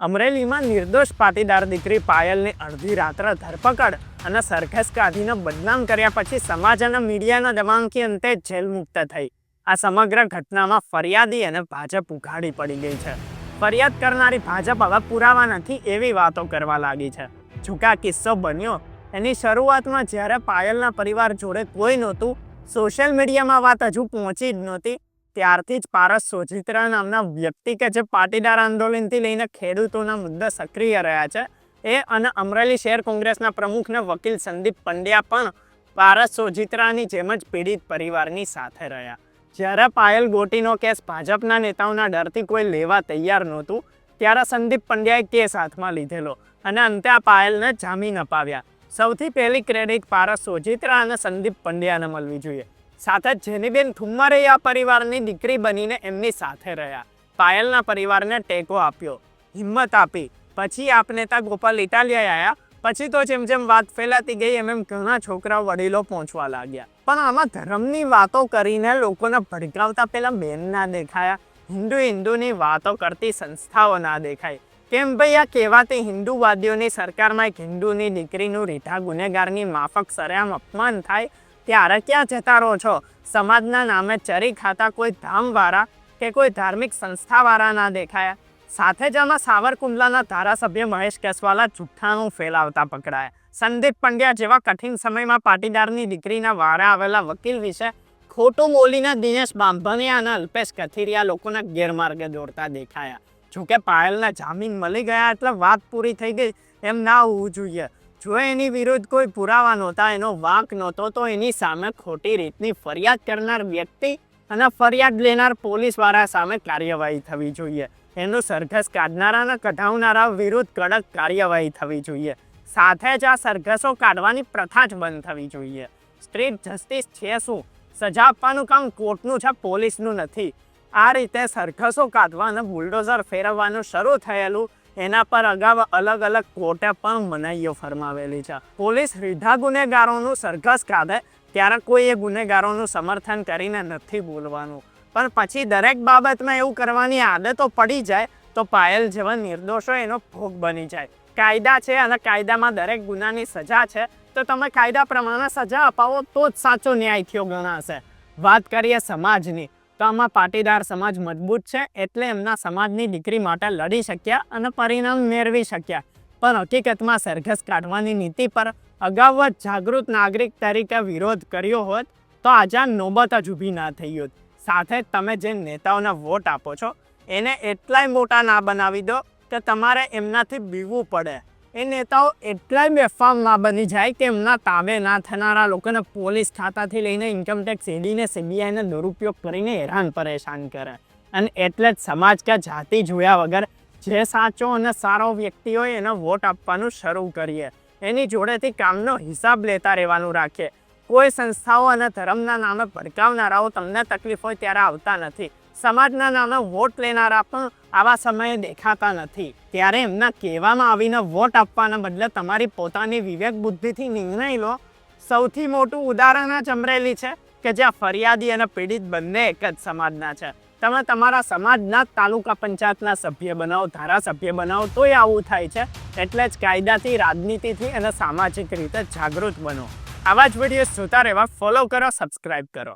અમરેલીમાં નિર્દોષ પાટીદાર દીકરી પાયલની અડધી રાત્રે ધરપકડ અને સરઘસ કાઢીને બદનામ કર્યા પછી સમાજ અને મીડિયાના દબાણથી અંતે જેલ મુક્ત થઈ. આ સમગ્ર ઘટનામાં ફરિયાદી અને ભાજપ ઉઘાડી પડી ગઈ છે. ફરિયાદ કરનારી ભાજપ હવે પુરાવા નથી એવી વાતો કરવા લાગી છે. જોકે કિસ્સો બન્યો, એની શરૂઆતમાં જ્યારે પાયલના પરિવાર જોડે કોઈ નહોતું, સોશિયલ મીડિયામાં વાત હજુ પહોંચી જ નહોતી ત્યારથી જ પારસ સોજિત્રા નામના વ્યક્તિ કે જે પાટીદાર આંદોલનથી લઈને ખેડૂતોના મુદ્દા સક્રિય રહ્યા છે, એ અને અમરેલી શહેર કોંગ્રેસના પ્રમુખને વકીલ સંદીપ પંડ્યા પણ પારસ સોજિત્રાની જેમ જ પીડિત પરિવારની સાથે રહ્યા. જ્યારે પાયલ ગોટીનો કેસ ભાજપના નેતાઓના ડરથી કોઈ લેવા તૈયાર નહોતું, ત્યારે સંદીપ પંડ્યાએ કેસ હાથમાં લીધેલો અને અંતે આ પાયલને જામીન અપાવ્યા. સૌથી પહેલી ક્રેડિટ પારસ સોજિત્રા અને સંદીપ પંડ્યાને મળવી જોઈએ. સાથે જેનીબેન ઠુમ્મરે આ પરિવારની દીકરી બનીને એમની સાથે રહ્યા. પાયલના પરિવારને ટેકો આપ્યો. હિંમત આપી. પછી આપ નેતા ગોપાલ ઇટાલિયા આવ્યા પછી તો જેમ જેમ વાત ફેલાતી ગઈ, એમ એમ ઘણા છોકરા વડીલો પહોંચવા લાગ્યા. પણ આમાં ધર્મની વાતો કરીને લોકોને ભડકાવતા પહેલાં બેન ના દેખાયા. હિન્દુ હિન્દુની વાતો કરતી સંસ્થાઓ ના દેખાય કેમ ભાઈ આ કહેવાતી હિન્દુવાદીઓની સરકારમાં એક હિન્દુની દીકરીનું રીઠા ગુનેગારની માફક સરેઆમ અપમાન થાય? ત્યારે ક્યાં જતા રહો છો? સમાજના નામે ચરી ખાતા કોઈ ધામવાળા કે કોઈ ધાર્મિક સંસ્થાવાળા ના દેખાયા? સાથે જ આમાં સાવરકુંડલાના ધારાસભ્ય મહેશ કેસવાલા જુઠ્ઠાણું ફેલાવતા પકડાયા. સંદીપ પંડ્યા જેવા કઠિન સમયમાં પાટીદારની દીકરીના વારે આવેલા વકીલ વિશે ખોટું બોલીને દિનેશ બાંભણિયા અને અલ્પેશ કથિરિયા લોકોના ગેરમાર્ગે દોરતા દેખાયા. જોકે પાયલના જામીન મળી ગયા એટલે વાત પૂરી થઈ ગઈ. એમ ના હોવું જોઈએ. જો એની વિરુદ્ધ કોઈ પુરાવા નહોતા, એનો વાંક નહોતો, તો એની સામે ખોટી રીતની ફરિયાદ કરનાર વ્યક્તિ અને ફરિયાદ લેનાર પોલીસવાળા સામે કાર્યવાહી થવી જોઈએ. એનું સરઘસ કાઢનારા અને કઢાવનારા વિરુદ્ધ કડક કાર્યવાહી થવી જોઈએ. સાથે જ આ સરઘસો કાઢવાની પ્રથા જ બંધ થવી જોઈએ. સ્ટ્રીટ જસ્ટિસ છે શું? સજા આપવાનું કામ કોર્ટનું છે, પોલીસનું નથી. આ રીતે સરઘસો કાઢવા અને બુલડોઝર ફેરવવાનું શરૂ થયેલું એના પર અગાઉ અલગ અલગ કોર્ટે પણ મનાઈઓ ફરમાવેલી છે. પોલીસ રીઢા ગુનેગારોનું સરઘસ કાઢે ત્યારે કોઈ એ ગુનેગારોનું સમર્થન કરીને નથી બોલવાનું. પણ પછી દરેક બાબતમાં એવું કરવાની આદતો પડી જાય તો પાયલ જેવા નિર્દોષો એનો ભોગ બની જાય. કાયદા છે અને કાયદામાં દરેક ગુનાની સજા છે. તો તમે કાયદા પ્રમાણે સજા અપાવો તો જ સાચો ન્યાય થયો ગણાશે. વાત કરીએ સમાજની. તો આમાં પાટીદાર સમાજ મજબૂત છે એટલે એમના સમાજની દીકરી માટે લડી શક્યા અને પરિણામ મેળવી શક્યા. પણ હકીકતમાં સરઘસ કાઢવાની નીતિ પર અગાઉ જ જાગૃત નાગરિક તરીકે વિરોધ કર્યો હોત તો આજે નોબત જ ઊભી ના થઈ હોત. સાથે તમે જે નેતાઓને વોટ આપો છો એને એટલાય મોટા ના બનાવી દો કે તમારે એમનાથી બીવું પડે. એ નેતાઓ એટલાય બેફામ ના બની જાય કે એમના તાબે ના થનારા લોકોને પોલીસ ખાતાથી લઈને ઇન્કમટેક્સ ઈડીને સીબીઆઈને દુરુપયોગ કરીને હેરાન પરેશાન કરે. અને એટલે જ સમાજ કે જાતિ જોયા વગર જે સાચો અને સારો વ્યક્તિ હોય એને વોટ આપવાનું શરૂ કરીએ. એની જોડેથી કામનો હિસાબ લેતા રહેવાનું રાખીએ. કોઈ સંસ્થાઓ અને ધર્મના નામે ભડકાવનારાઓ તમને તકલીફ હોય ત્યારે આવતા નથી. સમાજના નાના વોટ લેનારા પણ આવા સમયે દેખાતા નથી. ત્યારે એમના કહેવામાં આવીને વોટ આપવાના બદલે તમારી પોતાની વિવેક બુદ્ધિથી નિર્ણય લો. સૌથી મોટું ઉદાહરણ જ અમરેલી છે કે જ્યાં ફરિયાદી અને પીડિત બંને એક જ સમાજના છે. તમે તમારા સમાજના તાલુકા પંચાયતના સભ્ય બનાવો, ધારાસભ્ય બનાવો, તોય આવું થાય છે. એટલે જ કાયદાથી, રાજનીતિથી અને સામાજિક રીતે જાગૃત બનો. આવા જ વીડિયો જોતા રહેવા ફોલો કરો સબસ્ક્રાઇબ કરો.